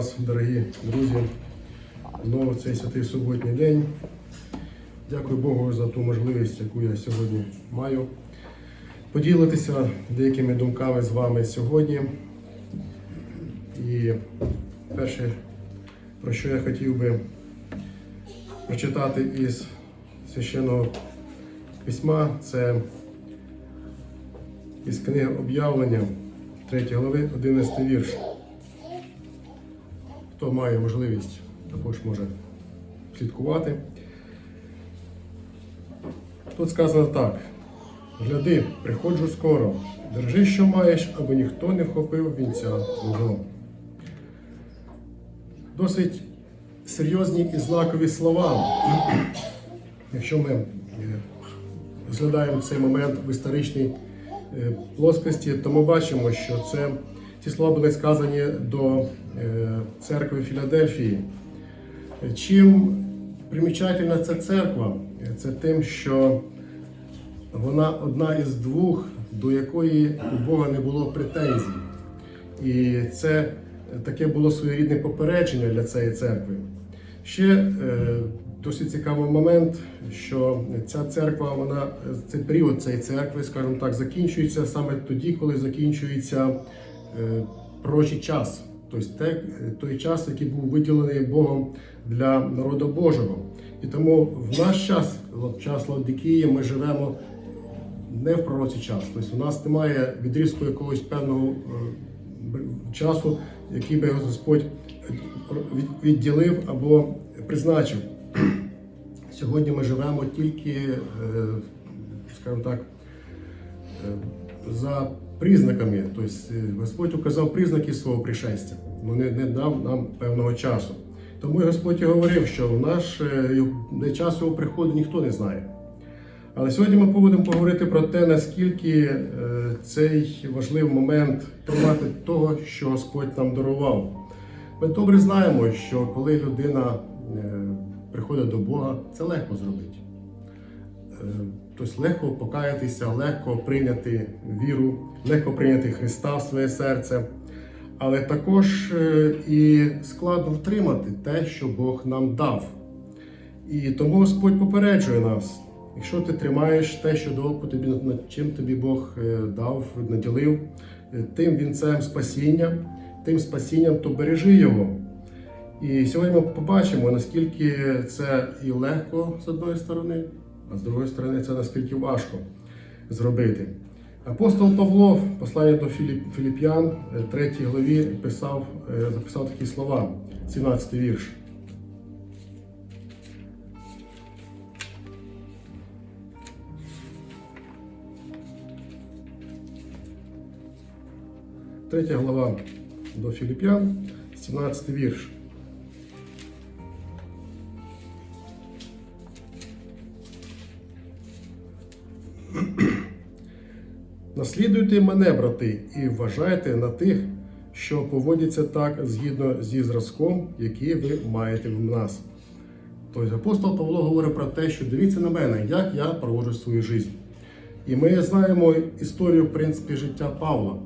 вас, дорогі друзі, знову цей святий суботній день. Дякую Богу за ту можливість, яку я сьогодні маю. Поділитися деякими думками з вами сьогодні. І перше, про що я хотів би прочитати із священного письма, це із книги об'явлення 3 глави, 11 вірш. Хто має можливість, також може слідкувати. Тут сказано так: гляди, приходжу скоро, держи, що маєш, аби ніхто не вхопив вінця твого. Досить серйозні і знакові слова. Якщо ми е, розглядаємо цей момент в історичній е, плоскості, то ми бачимо, що це ці слова були сказані до е, церкви Філадельфії. Чим примічательна ця церква? Це тим, що вона одна із двох, до якої у Бога не було претензій. І це таке було своєрідне попередження для цієї церкви. Ще е, досить цікавий момент, що ця церква, вона цей період цієї церкви, скажімо так, закінчується саме тоді, коли закінчується пророчий час, тобто те, той час, який був виділений Богом для народу Божого. І тому в наш час, в час Лаодикії, ми живемо не в пророцький час. Тобто у нас немає відрізку якогось певного е, часу, який би Господь відділив або призначив. Сьогодні ми живемо тільки, е, скажімо так, е, за признаками. Тобто Господь указав признаки свого пришестя, але не, не дав нам певного часу. Тому Господь і говорив, що в наш е, час його приходу ніхто не знає. Але сьогодні ми будемо поговорити про те, наскільки е, цей важливий момент тримати того, що Господь нам дарував. Ми добре знаємо, що коли людина приходить до Бога, це легко зробити. Тобто легко покаятися, легко прийняти віру, легко прийняти Христа в своє серце, але також е, і складно втримати те, що Бог нам дав. І тому Господь попереджує нас, якщо ти тримаєш те, що дав тобі, над чим тобі Бог е, дав, наділив, е, тим вінцем спасіння, тим спасінням, то бережи його. І сьогодні ми побачимо, наскільки це і легко з одної сторони, а з другої сторони, це наскільки важко зробити. Апостол Павло, в посланні до Філіп'ян, 3 главі, писав, е, записав такі слова, 17 вірш. Третя глава до Філіп'ян, 17 вірш. Наслідуйте мене, брати, і вважайте на тих, що поводяться так згідно зі зразком, який ви маєте в нас. Тобто апостол Павло говорить про те, що дивіться на мене, як я проводжу свою життя. І ми знаємо історію, в принципі, життя Павла,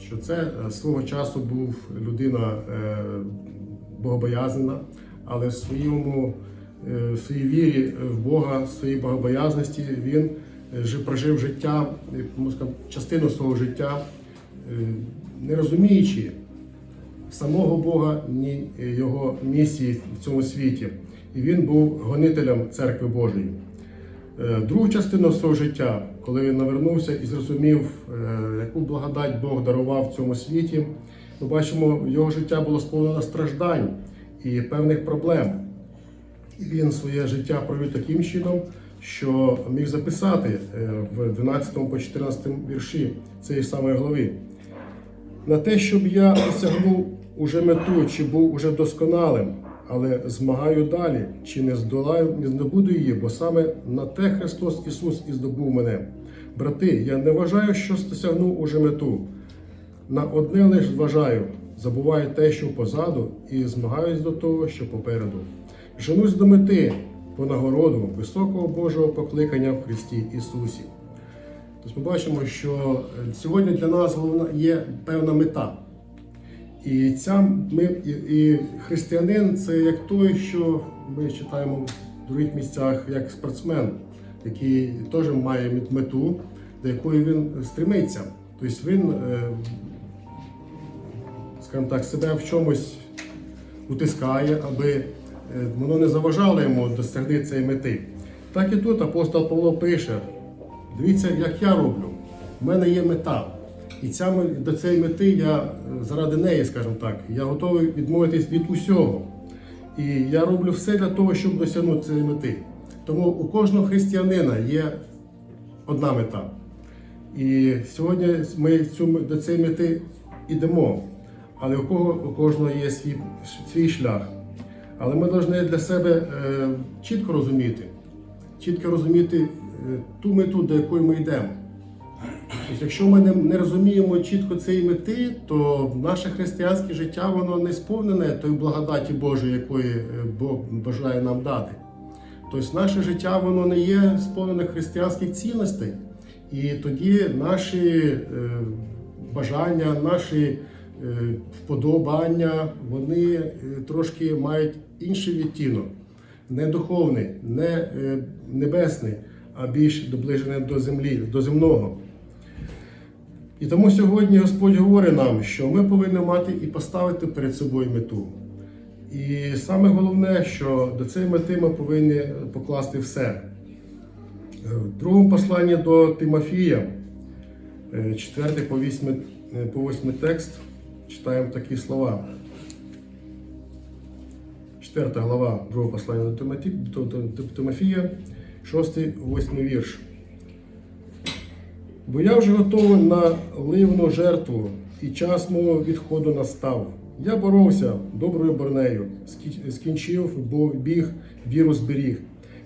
що це е, свого часу був людина е, богобоязнена, але в своєму е, в своїй вірі в Бога, в своїй богобоязності він прожив життя, можна частину свого життя, е, не розуміючи самого Бога, ні його місії в цьому світі. І він був гонителем церкви Божої. Е, Другу частину свого життя, коли він навернувся і зрозумів, е, яку благодать Бог дарував в цьому світі, ми бачимо, його життя було сповнено страждань і певних проблем. І він своє життя провів таким чином, що міг записати е, в 12 по 14 вірші цієї самої глави. На те, щоб я осягнув уже мету, чи був уже досконалим, але змагаю далі, чи не здолаю, не здобуду її, бо саме на те Христос Ісус і здобув мене. Брати, я не вважаю, що досягнув уже мету. На одне лиш вважаю, забуваю те, що позаду, і змагаюсь до того, що попереду. Женусь до мети по нагороду високого Божого покликання в Христі Ісусі. Тобто ми бачимо, що е, сьогодні для нас головна є певна мета. І ця ми і, і християнин це як той, що ми читаємо в других місцях, як спортсмен, який теж має мету, до якої він стремиться. Тобто він, е, скажімо так, себе в чомусь утискає, аби воно не заважало йому досягти цієї мети. Так і тут апостол Павло пише: дивіться, як я роблю. У мене є мета. І ця, до цієї мети я е, заради неї, скажімо так, я готовий відмовитись від усього. І я роблю все для того, щоб досягнути цієї мети. Тому у кожного християнина є одна мета. І сьогодні ми цю, до цієї мети йдемо. Але у, кого, у кожного є свій, свій шлях. Але ми повинні для себе е, чітко розуміти, чітко розуміти е, ту мету, до якої ми йдемо. Тобто, якщо ми не, розуміємо чітко цієї мети, то наше християнське життя воно не сповнене тої благодаті Божої, якої е, Бог бажає нам дати. Тобто наше життя воно не є сповнене християнських цінностей. І тоді наші бажання, наші вподобання, вони е, трошки мають інший відтінок. Не духовний, не е, небесний, а більш доближений до землі, до земного. І тому сьогодні Господь говорить нам, що ми повинні мати і поставити перед собою мету. І саме головне, що до цієї мети ми повинні покласти все. Е, В другому посланні до Тимофія, 4 по 8, е, по 8 текст, читаємо такі слова. 4 глава 2 послання до Тимофія, 6-8 вірш. Бо я вже готовий на ливну жертву, і час мого відходу настав. Я боровся доброю борнею, скінчив, бо біг, віру зберіг.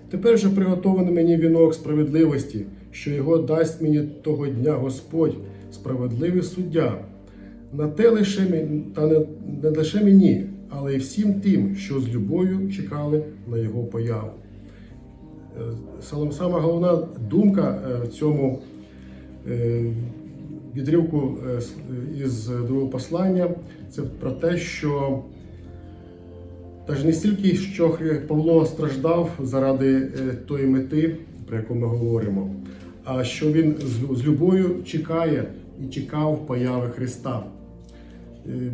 Тепер же приготований мені вінок справедливості, що його дасть мені того дня Господь, справедливий суддя. На те лише та не, не лише мені, але й всім тим, що з любов'ю чекали на його появу. Е, Сама головна думка е, в цьому е, відривку із другого послання це про те, що навіть не стільки, що Павло страждав заради тої мети, про яку ми говоримо, а що він з лю- з любов'ю чекає і чекав появи Христа. Е,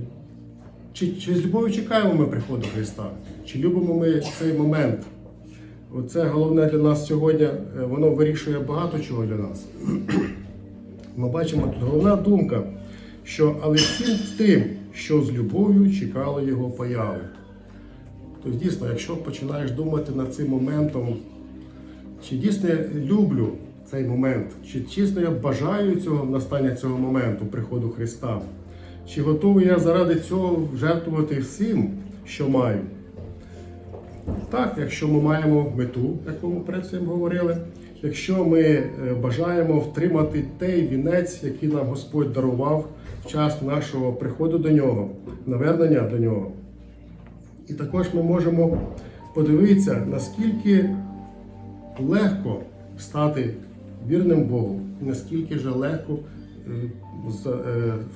Чи, чи з любов'ю чекаємо ми приходу Христа? Чи любимо ми цей момент? Оце головне для нас сьогодні, е, воно вирішує багато чого для нас. Ми бачимо тут головна думка, що але всім тим, що з любов'ю чекали його появи. Тобто, дійсно, якщо починаєш думати над цим моментом, чи дійсно я люблю цей момент, чи дійсно я бажаю цього настання цього моменту, приходу Христа, чи готовий я заради цього жертвувати всім, що маю. Так, якщо ми маємо мету, яку ми перед цим говорили, якщо ми е, бажаємо втримати той вінець, який нам Господь дарував в час нашого приходу до нього, навернення до нього. І також ми можемо подивитися, наскільки легко стати вірним Богу, наскільки же легко е,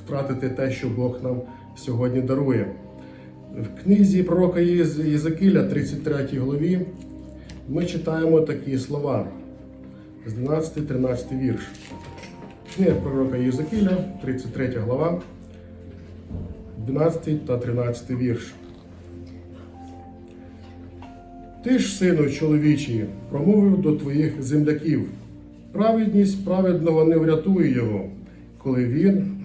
втратити те, що Бог нам сьогодні дарує. В книзі пророка Єз- Єзекіля, 33 главі, ми читаємо такі слова з 12-13 вірш. Книга пророка Єзекіля, 33 глава, 12 та 13 вірш. Ти ж, сину чоловічий, промовив до твоїх земляків. Праведність праведного не врятує його, коли він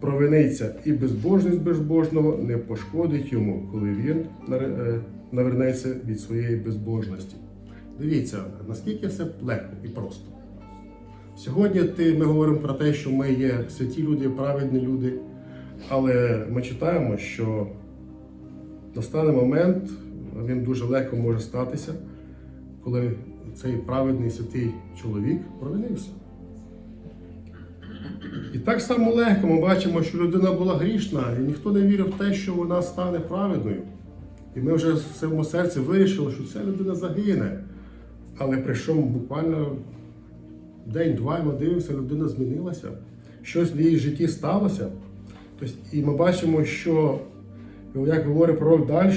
провиниться, і безбожність безбожного не пошкодить йому, коли він е, навернеться від своєї безбожності. Дивіться, наскільки все легко і просто. Сьогодні ти, ми говоримо про те, що ми є святі люди, праведні люди, але ми читаємо, що настане момент, він дуже легко може статися, коли цей праведний святий чоловік провинився. І так само легко ми бачимо, що людина була грішна, і ніхто не вірив в те, що вона стане праведною. І ми вже в своєму серці вирішили, що ця людина загине. Але прийшов буквально день-два, і ми дивимося, людина змінилася. Щось в її житті сталося. Тобто, і ми бачимо, що, як говорить пророк далі,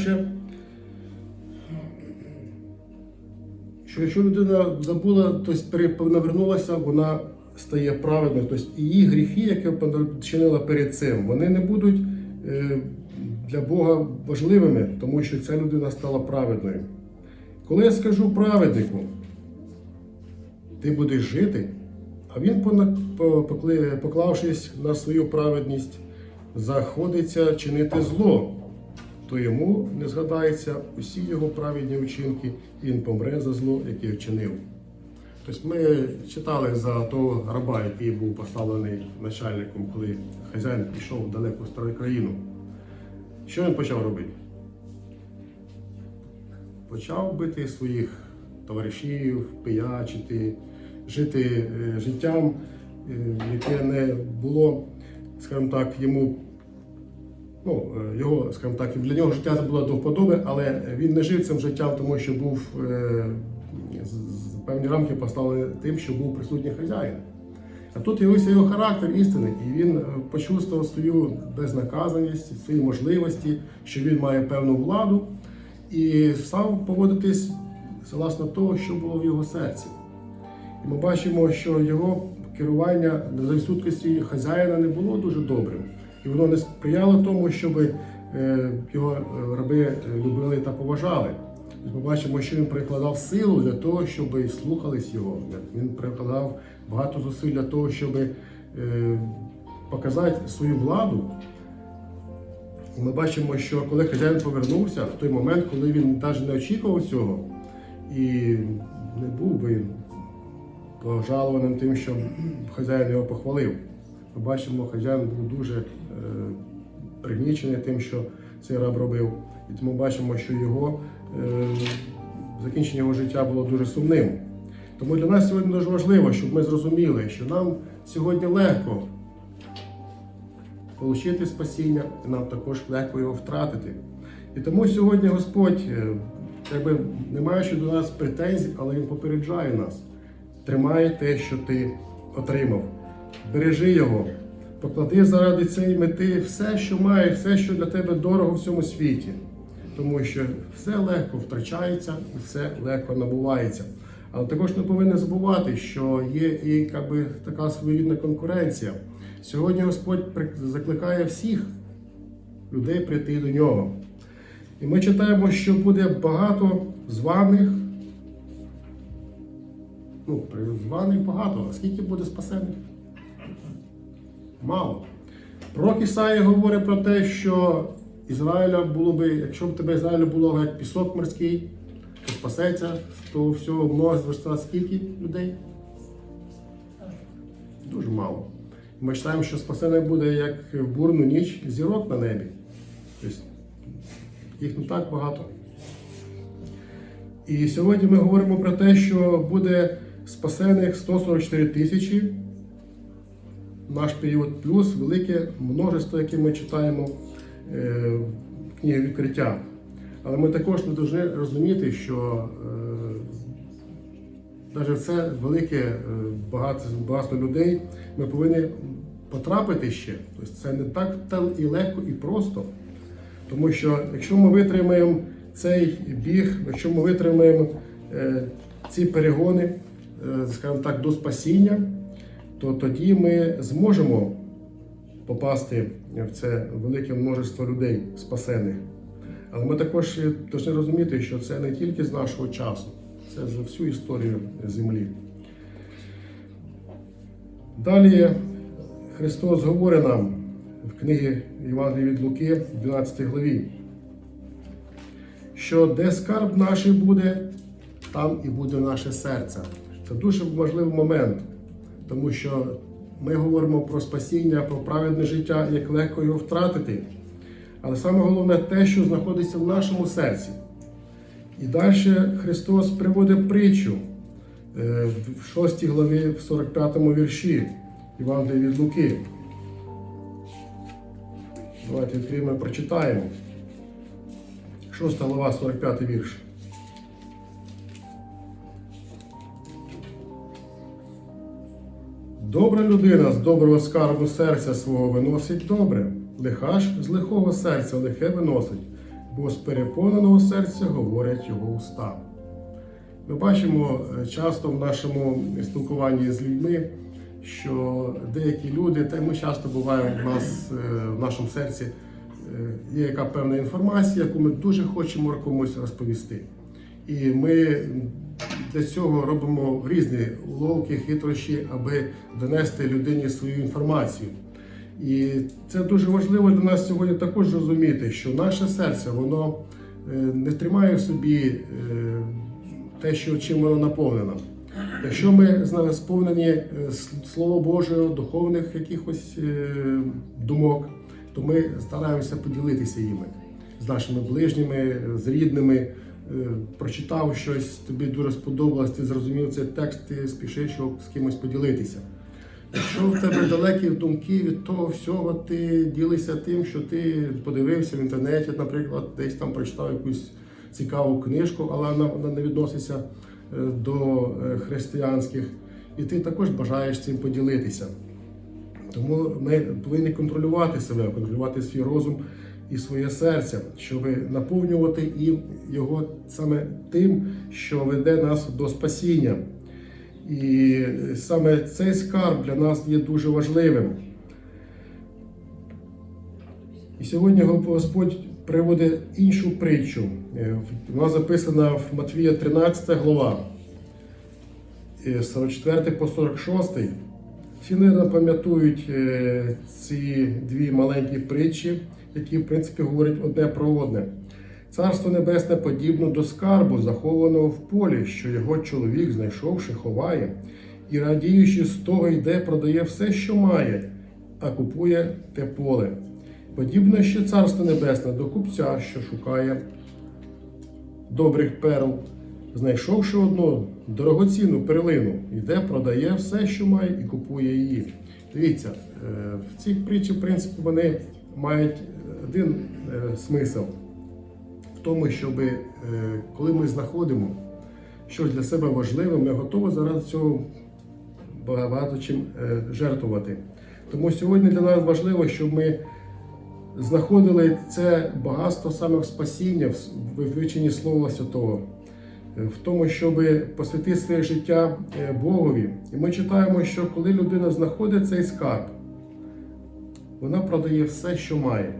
що якщо людина забула, тобто навернулася, вона стає праведною. Тобто її гріхи, які чинила перед цим, вони не будуть е, для Бога важливими, тому що ця людина стала праведною. Коли я скажу праведнику, ти будеш жити, а він, поклавшись на свою праведність, заходиться чинити зло, то йому не згадається усі його праведні вчинки, і він помре за зло, яке вчинив. Тобто ми читали за того раба, який був поставлений начальником, коли хазяїн пішов в далеку країну. Що він почав робити? Почав бити своїх товаришів, пиячити, жити е, життям, е, яке не було, скажімо так, йому, ну, е, його, скажімо так, для нього життя це було до вподоби, але він не жив цим життям, тому що був певні рамки поставлені тим, що був присутній хазяїн. А тут явився його характер істини, і він е, почувствував свою безнаказаність, свої можливості, що він має певну владу, і став поводитись согласно того, що було в його серці. І ми бачимо, що його керування за відсутності хазяїна не було дуже добрим. І воно не сприяло тому, щоб е, його е, раби любили та поважали. Ми бачимо, що він прикладав силу для того, щоб слухались його. Він прикладав багато зусиль для того, щоб е, показати свою владу. І ми бачимо, що коли хазяїн повернувся, в той момент, коли він навіть не очікував цього, і не був би пожалованим тим, що хазяїн його похвалив. Ми бачимо, хазяїн був дуже е, пригнічений тим, що цей раб робив. І тому бачимо, що його закінчення його життя було дуже сумним. Тому для нас сьогодні дуже важливо, щоб ми зрозуміли, що нам сьогодні легко отримати спасіння, і нам також легко його втратити. І тому сьогодні Господь, е, якби не маючи до нас претензій, але Він попереджає нас. Тримай те, що ти отримав. Бережи його, поклади заради цієї мети все, що має, все, що для тебе дорого в цьому світі. Тому що все легко втрачається і все легко набувається. Але також не повинні забувати, що є і як би, така своєрідна конкуренція. Сьогодні Господь закликає всіх людей прийти до нього. І ми читаємо, що буде багато званих. Ну, званих багато, а скільки буде спасених? Мало. Пророк Ісаїя говорить про те, що Ізраїля було би, якщо б тебе Ізраїлю було як пісок морський, то спасеться того всього множества скільки людей? Дуже мало. Ми читаємо, що спасених буде як в бурну ніч зірок на небі. Тобто їх не так багато. І сьогодні ми говоримо про те, що буде спасених 144 тисячі наш період, плюс велике множество, яке ми читаємо е, в книгі відкриття. Але ми також не повинні розуміти, що навіть це велике е, багато людей ми повинні потрапити ще. Тобто це не так і легко і просто. Тому що якщо ми витримаємо цей біг, якщо ми витримаємо е, ці перегони, е, скажімо так, до спасіння, то тоді ми зможемо попасти в це велике множество людей спасених. Але ми також повинні розуміти, що це не тільки з нашого часу, це за всю історію землі. Далі Христос говорить нам в книгі Євангелії від Луки, 12 главі, що де скарб наш буде, там і буде наше серце. Це дуже важливий момент, тому що ми говоримо про спасіння, про праведне життя, як легко його втратити. Але саме головне те, що знаходиться в нашому серці. І далі Христос приводить притчу е, в 6 главі, в 45 вірші Євангелія від Луки. Давайте відкриємо і прочитаємо. 6 глава, 45 вірш. Добра людина з доброго скарбу серця свого виносить добре, Лиха ж з лихого серця лихе виносить, бо з переповненого серця говорять його уста. Ми бачимо е, часто в нашому спілкуванні з людьми, що деякі люди, та ми часто буваємо в нас е, в нашому серці, е, є яка певна інформація, яку ми дуже хочемо комусь розповісти. І ми для цього робимо різні уловки, хитрощі, аби донести людині свою інформацію. І це дуже важливо для нас сьогодні також розуміти, що наше серце воно е, не тримає в собі е, те, що чим воно наповнено. Якщо ми сповнені е, с- Божого, духовних якихось думок, то ми стараємося поділитися іми з нашими ближніми, з рідними. Е, Прочитав щось, тобі дуже сподобалось, ти зрозумів цей текст, ти спішиш його з кимось поділитися. Якщо в тебе далекі думки від того всього, ти ділишся тим, що ти подивився в інтернеті, наприклад, десь там прочитав якусь цікаву книжку, але вона, вона не відноситься е, до е, християнських, і ти також бажаєш цим поділитися. Тому ми повинні контролювати себе, контролювати свій розум і своє серце, щоб наповнювати і його саме тим, що веде нас до спасіння. І саме цей скарб для нас є дуже важливим. І сьогодні Господь приводить іншу притчу. Е, Вона записана в Матвія 13 глава, е, 44 по 46. Всі, мабуть, пам'ятають е, ці дві маленькі притчі, які, в принципі, говорять одне про одне. Царство Небесне подібно до скарбу, захованого в полі, що його чоловік, знайшовши, ховає, і радіючи з того йде, продає все, що має, а купує те поле. Подібно ще царство небесне до купця, що шукає добрих перл, знайшовши одну дорогоцінну перлину, йде, продає все, що має, і купує її. Дивіться, е, в цій притчі, в принципі, вони мають один е, смисл в тому, щоб е, коли ми знаходимо щось для себе важливе, ми готові заради цього багато чим е, жертвувати. Тому сьогодні для нас важливо, щоб ми знаходили це багатство саме в спасіння, в вивченні Слова Святого, в тому, щоб посвятити своє життя Богові. І ми читаємо, що коли людина знаходить цей скарб, вона продає все, що має.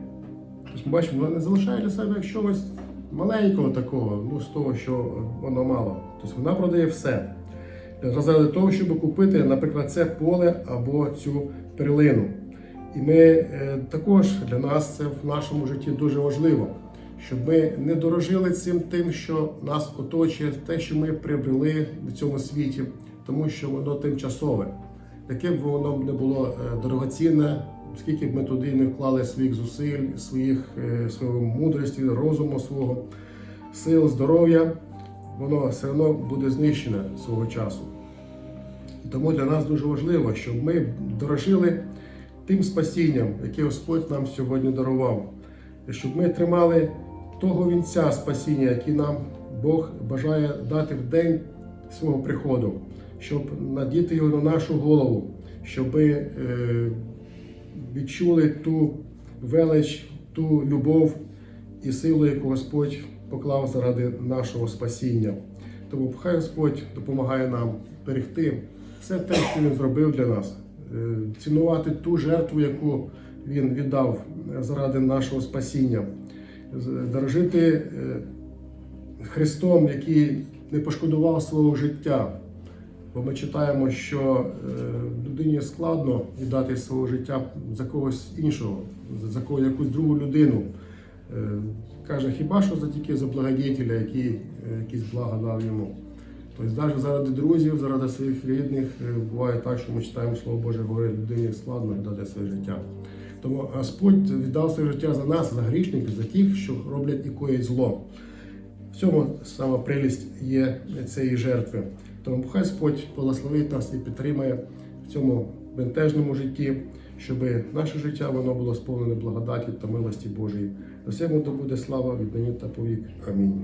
Тобто бачимо, вона не залишає для себе чогось маленького такого, ну з того, що воно мало. Тобто вона продає все. Заради того, щоб купити, наприклад, це поле або цю перлину. І ми е, також для нас це в нашому житті дуже важливо, щоб ми не дорожили цим тим, що нас оточує, те, що ми приобрели в цьому світі, тому що воно тимчасове. Яке б воно не було е, дорогоцінне, скільки б ми туди не вклали своїх зусиль, своїх, е, своєї мудрості, розуму свого, сил, здоров'я, воно все одно буде знищене свого часу. Тому для нас дуже важливо, щоб ми дорожили тим спасінням, яке Господь нам сьогодні дарував, щоб ми тримали того вінця спасіння, який нам Бог бажає дати в день свого приходу, щоб надіти його на нашу голову, щоб е, відчули ту велич, ту любов і силу, яку Господь поклав заради нашого спасіння. Тому хай Господь допомагає нам берегти все те, що Він зробив для нас, е, цінувати ту жертву, яку Він віддав заради нашого спасіння, дорожити е, Христом, який не пошкодував свого життя. Бо ми читаємо, що е, людині складно віддати свого життя за когось іншого, за- за кого якусь другу людину. Е, Каже, хіба що за тільки за благодетеля, який е, якісь блага дав йому. Тобто навіть заради друзів, заради своїх рідних буває так, що ми читаємо Слово Боже, говорить, людині складно віддати своє життя. Тому Господь віддав своє життя за нас, за грішників, за тих, що роблять і коять зло. В цьому сама прелість є цієї жертви. Тому хай Господь благословить нас і підтримає в цьому бентежному житті, щоб наше життя воно було сповнене благодаті та милості Божої. На всьому буде слава від нині та повік. Амінь.